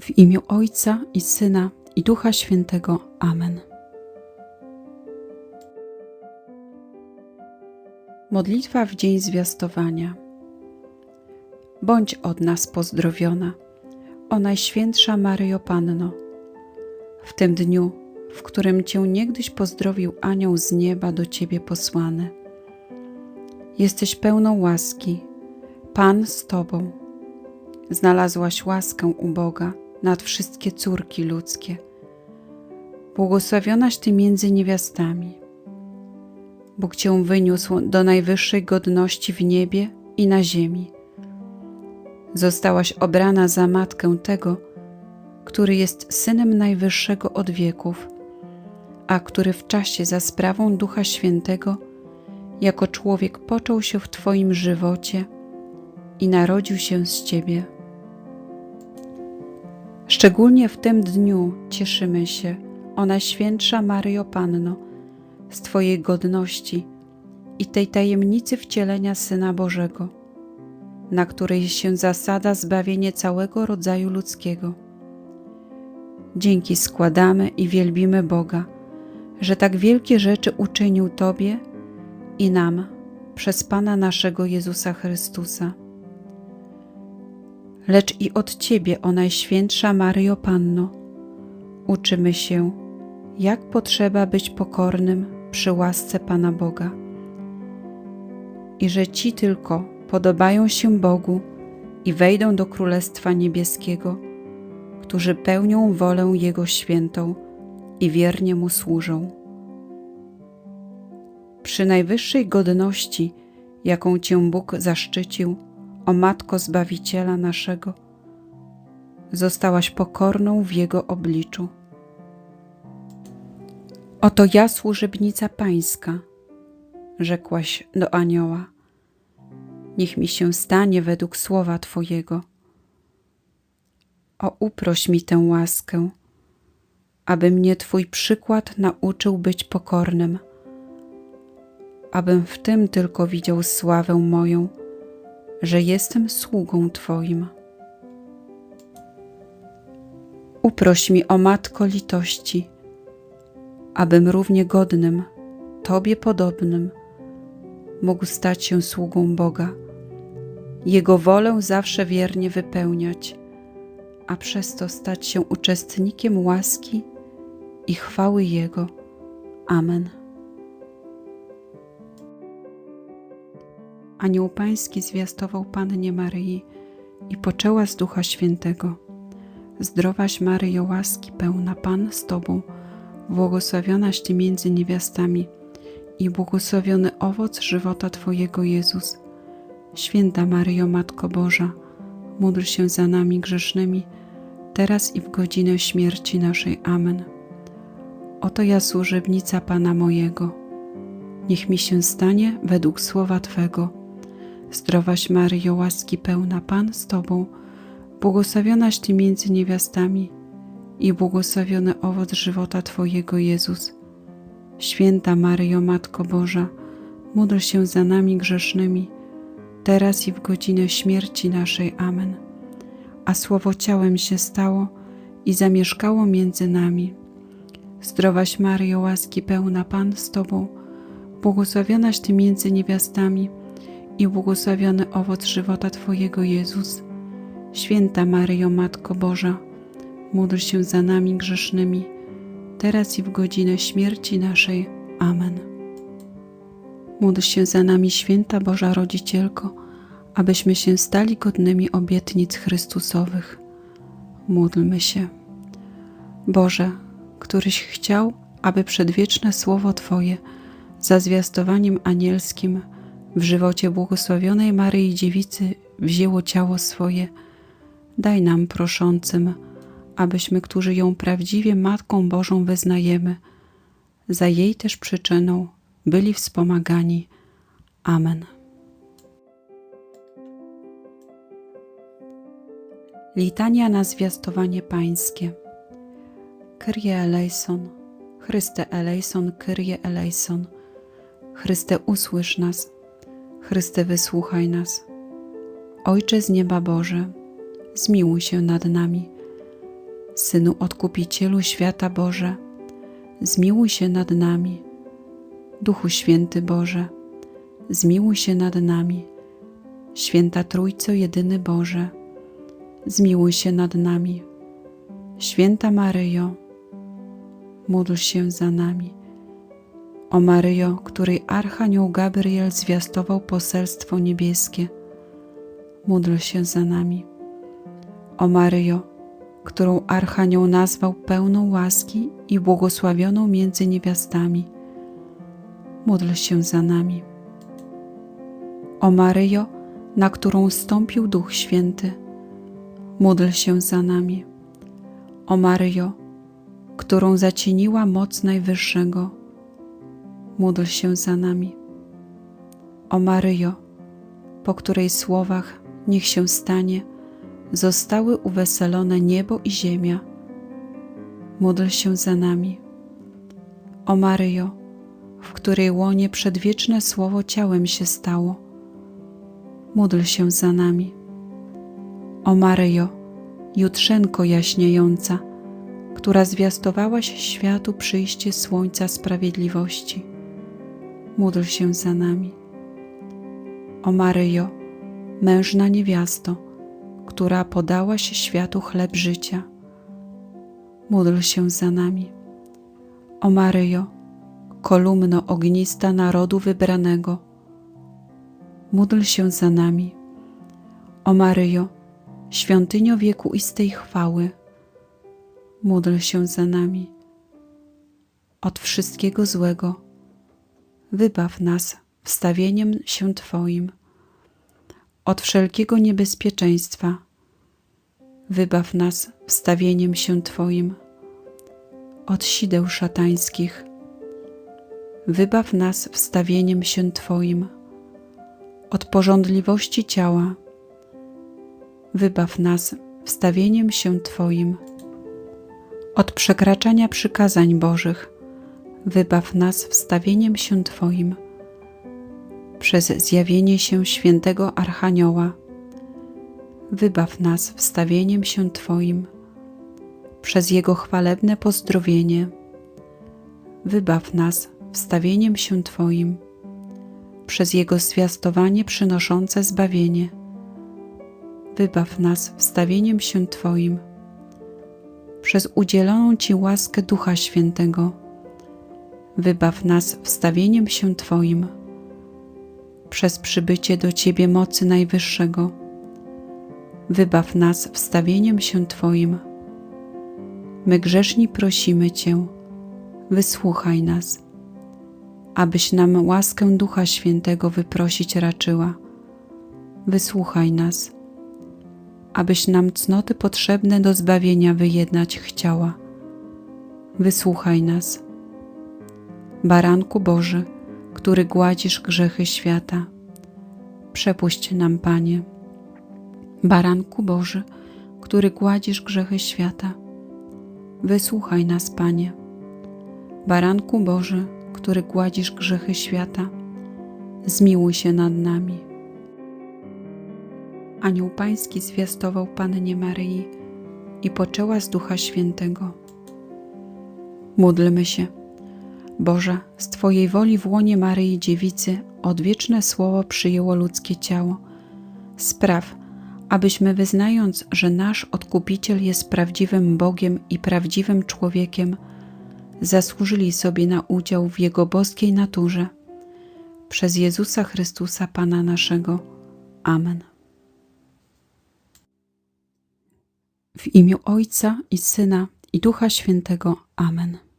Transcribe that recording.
W imię Ojca i Syna i Ducha Świętego. Amen. Modlitwa w dzień zwiastowania. Bądź od nas pozdrowiona, o Najświętsza Maryjo Panno. W tym dniu, w którym Cię niegdyś pozdrowił anioł z nieba do Ciebie posłany. Jesteś pełną łaski, Pan z Tobą. Znalazłaś łaskę u Boga nad wszystkie córki ludzkie. Błogosławionaś Ty między niewiastami. Bóg Cię wyniósł do najwyższej godności w niebie i na ziemi. Zostałaś obrana za matkę tego, który jest Synem Najwyższego od wieków, a który w czasie za sprawą Ducha Świętego jako człowiek począł się w Twoim żywocie i narodził się z Ciebie. Szczególnie w tym dniu cieszymy się, o Najświętsza Maryjo Panno, z Twojej godności i tej tajemnicy wcielenia Syna Bożego, na której się zasada zbawienie całego rodzaju ludzkiego. Dzięki składamy i wielbimy Boga, że tak wielkie rzeczy uczynił Tobie i nam przez Pana naszego Jezusa Chrystusa. Lecz i od Ciebie, o Najświętsza Maryjo Panno, uczymy się, jak potrzeba być pokornym przy łasce Pana Boga. I że ci tylko podobają się Bogu i wejdą do Królestwa Niebieskiego, którzy pełnią wolę Jego świętą i wiernie Mu służą. Przy najwyższej godności, jaką Cię Bóg zaszczycił, o Matko Zbawiciela naszego, zostałaś pokorną w Jego obliczu. Oto ja, służebnica Pańska, rzekłaś do anioła. Niech mi się stanie według słowa Twojego. O, uproś mi tę łaskę, aby mnie Twój przykład nauczył być pokornym, abym w tym tylko widział sławę moją, że jestem sługą Twoim. Uproś mi o Matko litości, abym równie godnym, Tobie podobnym, mógł stać się sługą Boga, Jego wolę zawsze wiernie wypełniać, a przez to stać się uczestnikiem łaski i chwały Jego. Amen. Anioł Pański zwiastował Pannie Maryi i poczęła z Ducha Świętego. Zdrowaś Maryjo łaski pełna Pan z Tobą, błogosławionaś Ty między niewiastami i błogosławiony owoc żywota Twojego Jezus. Święta Maryjo Matko Boża, módl się za nami grzesznymi, teraz i w godzinę śmierci naszej. Amen. Oto ja służebnica Pana mojego. Niech mi się stanie według słowa Twego. Zdrowaś Maryjo, łaski pełna Pan z Tobą, błogosławionaś Ty między niewiastami i błogosławiony owoc żywota Twojego Jezus. Święta Maryjo, Matko Boża, módl się za nami grzesznymi, teraz i w godzinę śmierci naszej. Amen. A Słowo ciałem się stało i zamieszkało między nami. Zdrowaś Maryjo, łaski pełna Pan z Tobą, błogosławionaś Ty między niewiastami i błogosławiony owoc żywota Twojego Jezus. Święta Maryjo, Matko Boża, módl się za nami grzesznymi, teraz i w godzinę śmierci naszej. Amen. Módl się za nami, święta Boża Rodzicielko, abyśmy się stali godnymi obietnic Chrystusowych. Módlmy się. Boże, któryś chciał, aby przedwieczne Słowo Twoje za zwiastowaniem anielskim w żywocie błogosławionej Maryi Dziewicy wzięło ciało swoje, daj nam proszącym, abyśmy, którzy ją prawdziwie Matką Bożą wyznajemy, za jej też przyczyną byli wspomagani. Amen. Litania na zwiastowanie Pańskie. Kyrie eleison, Chryste eleison, Kyrie eleison. Chryste usłysz nas, Chryste wysłuchaj nas. Ojcze z nieba Boże, zmiłuj się nad nami. Synu Odkupicielu świata Boże, zmiłuj się nad nami. Duchu Święty Boże, zmiłuj się nad nami. Święta Trójco Jedyny Boże, zmiłuj się nad nami. Święta Maryjo, módl się za nami. O Maryjo, której Archanioł Gabriel zwiastował poselstwo niebieskie, módl się za nami. O Maryjo, którą Archanioł nazwał pełną łaski i błogosławioną między niewiastami, módl się za nami. O Maryjo, na którą stąpił Duch Święty, módl się za nami. O Maryjo, którą zacieniła moc Najwyższego, módl się za nami. O Maryjo, po której słowach niech się stanie, zostały uweselone niebo i ziemia, módl się za nami. O Maryjo, w której łonie przedwieczne słowo ciałem się stało, módl się za nami. O Maryjo, jutrzenko jaśniejąca, która zwiastowałaś światu przyjście Słońca Sprawiedliwości, módl się za nami. O Maryjo, mężna niewiasto, która podałaś światu chleb życia, módl się za nami. O Maryjo, kolumno ognista narodu wybranego, módl się za nami. O Maryjo, świątynio wiekuistej chwały, módl się za nami. Od wszystkiego złego wybaw nas wstawieniem się Twoim. Od wszelkiego niebezpieczeństwa wybaw nas wstawieniem się Twoim. Od sideł szatańskich wybaw nas wstawieniem się Twoim. Od porządliwości ciała wybaw nas wstawieniem się Twoim. Od przekraczania przykazań Bożych wybaw nas wstawieniem się Twoim. Przez zjawienie się świętego Archanioła wybaw nas wstawieniem się Twoim. Przez Jego chwalebne pozdrowienie wybaw nas wstawieniem się Twoim. Przez Jego zwiastowanie przynoszące zbawienie wybaw nas wstawieniem się Twoim. Przez udzieloną Ci łaskę Ducha Świętego wybaw nas wstawieniem się Twoim. Przez przybycie do Ciebie mocy Najwyższego wybaw nas wstawieniem się Twoim. My grzeszni prosimy Cię, wysłuchaj nas, abyś nam łaskę Ducha Świętego wyprosić raczyła. Wysłuchaj nas, abyś nam cnoty potrzebne do zbawienia wyjednać chciała. Wysłuchaj nas. Baranku Boży, który gładzisz grzechy świata, przepuść nam, Panie. Baranku Boży, który gładzisz grzechy świata, wysłuchaj nas, Panie. Baranku Boży, który gładzisz grzechy świata, zmiłuj się nad nami. Anioł Pański zwiastował Pannie Maryi i poczęła z Ducha Świętego. Módlmy się. Boże, z Twojej woli w łonie Maryi Dziewicy odwieczne słowo przyjęło ludzkie ciało. Spraw, abyśmy wyznając, że nasz Odkupiciel jest prawdziwym Bogiem i prawdziwym człowiekiem, zasłużyli sobie na udział w Jego boskiej naturze. Przez Jezusa Chrystusa Pana naszego. Amen. W imię Ojca i Syna i Ducha Świętego. Amen.